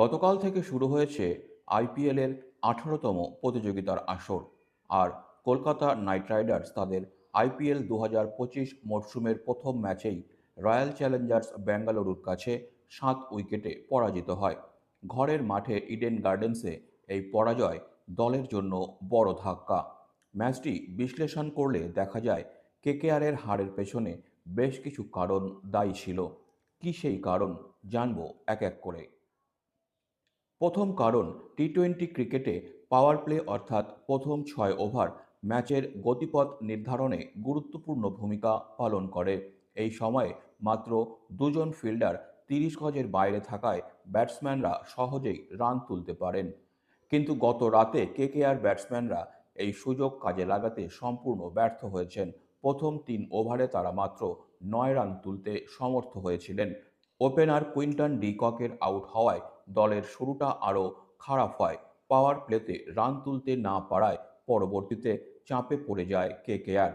গতকাল থেকে শুরু হয়েছে আইপিএলের আঠারোতম প্রতিযোগিতার আসর, আর কলকাতা নাইট রাইডার্স তাদের আইপিএল দু হাজার পঁচিশ মরশুমের প্রথম ম্যাচেই রয়্যাল চ্যালেঞ্জার্স বেঙ্গালুরুর কাছে সাত উইকেটে পরাজিত হয়। ঘরের মাঠে ইডেন গার্ডেন্সে এই পরাজয় দলের জন্য বড় ধাক্কা। ম্যাচটি বিশ্লেষণ করলে দেখা যায়, কেকেআরের হারের পেছনে বেশ কিছু কারণ দায়ী ছিল। কী সেই কারণ, জানব এক এক করে। প্রথম কারণ টি টোয়েন্টি ক্রিকেটে পাওয়ার প্লে অর্থাৎ প্রথম ছয় ওভার ম্যাচের গতিপথ নির্ধারণে গুরুত্বপূর্ণ ভূমিকা পালন করে। এই সময়ে মাত্র দুজন ফিল্ডার তিরিশ গজের বাইরে থাকায় ব্যাটসম্যানরা সহজেই রান তুলতে পারেন। কিন্তু গত রাতে কেকেআর ব্যাটসম্যানরা এই সুযোগ কাজে লাগাতে সম্পূর্ণ ব্যর্থ হয়েছেন। প্রথম তিন ওভারে তারা মাত্র নয় রান তুলতে সমর্থ হয়েছিলেন। ওপেনার কুইন্টন ডি ককের আউট হওয়ায় দলের শুরুটা আরও খারাপ হয়। পাওয়ার প্লেতে রান তুলতে না পারায় পরবর্তীতে চাপে পড়ে যায় কেকেআর।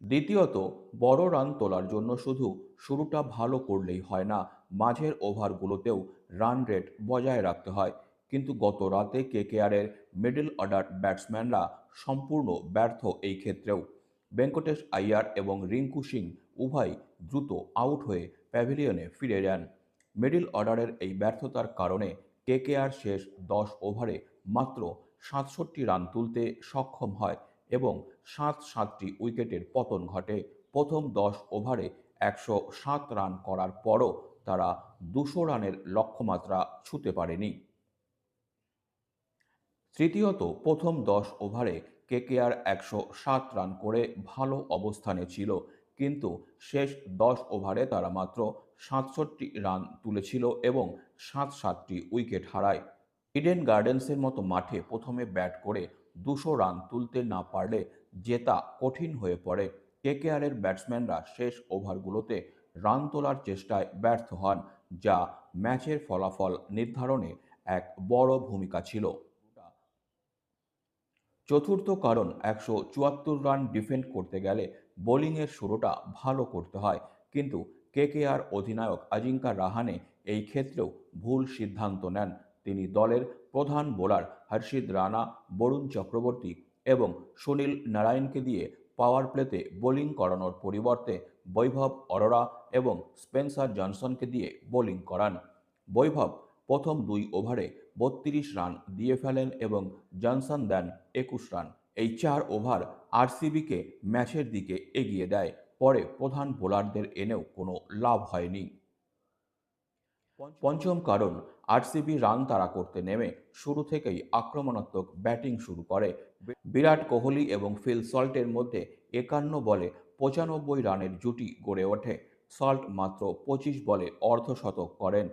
দ্বিতীয়ত, বড় রান তোলার জন্য শুধু শুরুটা ভালো করলেই হয় না, মাঝের ওভারগুলোতেও রান রেট বজায় রাখতে হয়। কিন্তু গত রাতে কেকেআরের মিডল অর্ডার ব্যাটসম্যানরা সম্পূর্ণ ব্যর্থ এই ক্ষেত্রেও। ভেঙ্কটেশ আইয়ার এবং রিঙ্কু সিং উভয় দ্রুত আউট হয়ে প্যাভিলিয়নে ফিরে যান। মিডল অর্ডারের এই ব্যর্থতার কারণে কেকেআর শেষ দশ ওভারে মাত্র সাতষট্টি রান তুলতে সক্ষম হয় এবং সাত সাতটি উইকেটের পতন ঘটে। প্রথম দশ ওভারে একশো সাত রান করার পরও তারা দুশো রানের লক্ষ্যমাত্রা ছুঁতে পারেনি। তৃতীয়ত, প্রথম দশ ওভারে কেকেআর একশো সাত রান করে ভালো অবস্থানে ছিল। কিন্তু শেষ দশ ওভারে তারা মাত্র সাতষট্টি রান তুলেছিল এবং সাত সাতটি উইকেট হারায়। ইডেন গার্ডেন্সের মতো মাঠে প্রথমে ব্যাট করে দুশো রান তুলতে না পারলে জেতা কঠিন হয়ে পড়ে। কেকেআরের ব্যাটসম্যানরা শেষ ওভারগুলোতে রান তোলার চেষ্টায় ব্যর্থ হন, যা ম্যাচের ফলাফল নির্ধারণে এক বড় ভূমিকা ছিল। চতুর্থ কারণ একশো চুয়াত্তর রান ডিফেন্ড করতে গেলে বোলিংয়ের শুরুটা ভালো করতে হয়। কিন্তু কেকেআর অধিনায়ক আজিঙ্কা রাহানে এই ক্ষেত্রেও ভুল সিদ্ধান্ত নেন। তিনি দলের প্রধান বোলার হর্ষিদ রানা, বরুণ চক্রবর্তী এবং সুনীল নারায়ণকে দিয়ে পাওয়ার প্লেতে বোলিং করানোর পরিবর্তে বৈভব অরোরা এবং স্পেন্সার জনসনকে দিয়ে বোলিং করান। বৈভব প্রথম দুই ওভারে বত্রিশ রান দিয়ে ফেলেন এবং জনসন দেন একুশ রান। এই চার ওভার আরসিবিকে ম্যাচের দিকে এগিয়ে দেয়। পরে প্রধান বোলারদের এনেও কোনো লাভ হয়নি। পঞ্চম কারণ আরসিবি রান তাড়া করতে নেমে শুরু থেকেই আক্রমণাত্মক ব্যাটিং শুরু করে। বিরাট কোহলি এবং ফিল সল্টের মধ্যে একান্ন বলে পঁচানব্বই রানের জুটি গড়ে ওঠে। সল্ট মাত্র পঁচিশ বলে অর্ধশতক করেন।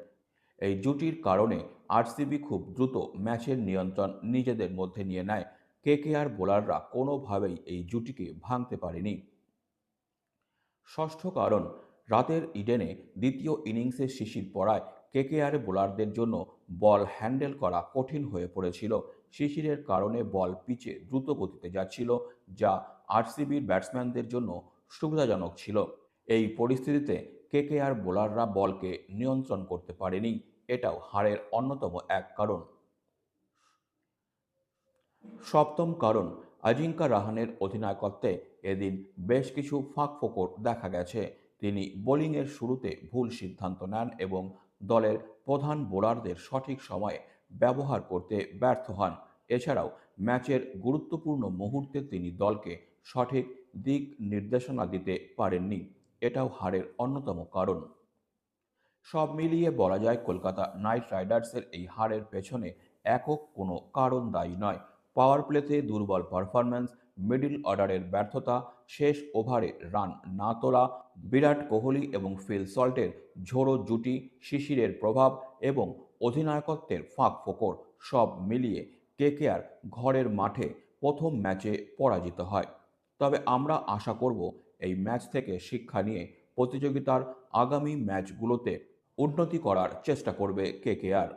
এই জুটির কারণে আরসিবি খুব দ্রুত ম্যাচের নিয়ন্ত্রণ নিজেদের মধ্যে নিয়ে নেয়। কেকেআর বোলাররা কোনোভাবেই এই জুটিকে ভাঙতে পারেনি। ষষ্ঠ কারণ, রাতের ইডেনে দ্বিতীয় ইনিংসের শিশির পড়ায় কেকেআর বোলারদের জন্য বল হ্যান্ডেল করা কঠিন হয়ে পড়েছিল। শিশিরের কারণে বল পিচে দ্রুত গতিতে যাচ্ছিল, যা আরসিবির ব্যাটসম্যানদের জন্য সুবিধাজনক ছিল। এই পরিস্থিতিতে কেকেআর বোলাররা বলকে নিয়ন্ত্রণ করতে পারেনি, এটাও হারের অন্যতম এক কারণ। সপ্তম কারণ, আজিঙ্কা রাহানের অধিনায়কত্বে এদিন বেশ কিছু ফাঁক ফোকর দেখা গেছে। তিনি বোলিংয়ের শুরুতে ভুল সিদ্ধান্ত নেন এবং দলের প্রধান বোলারদের সঠিক সময়ে ব্যবহার করতে ব্যর্থ হন। এছাড়াও ম্যাচের গুরুত্বপূর্ণ মুহূর্তে তিনি দলকে সঠিক দিক নির্দেশনা দিতে পারেননি। এটাও হারের অন্যতম কারণ। সব মিলিয়ে বলা যায়, কলকাতা নাইট রাইডার্সের এই হারের পেছনে একক কোনো কারণ দায়ী নয়। পাওয়ার প্লেতে দুর্বল পারফরম্যান্স, মিডিল অর্ডারের ব্যর্থতা, শেষ ওভারে রান না তোলা, বিরাট কোহলি এবং ফিল সল্টের ঝোড়ো জুটি, শিশিরের প্রভাব এবং অধিনায়কত্বের ফাঁক ফোকর সব মিলিয়ে কেকেআর ঘরের মাঠে প্রথম ম্যাচে পরাজিত হয়। তবে আমরা আশা করব এই ম্যাচ থেকে শিক্ষা নিয়ে প্রতিযোগিতার আগামী ম্যাচগুলোতে উন্নতি করার চেষ্টা করবে কেকেআর।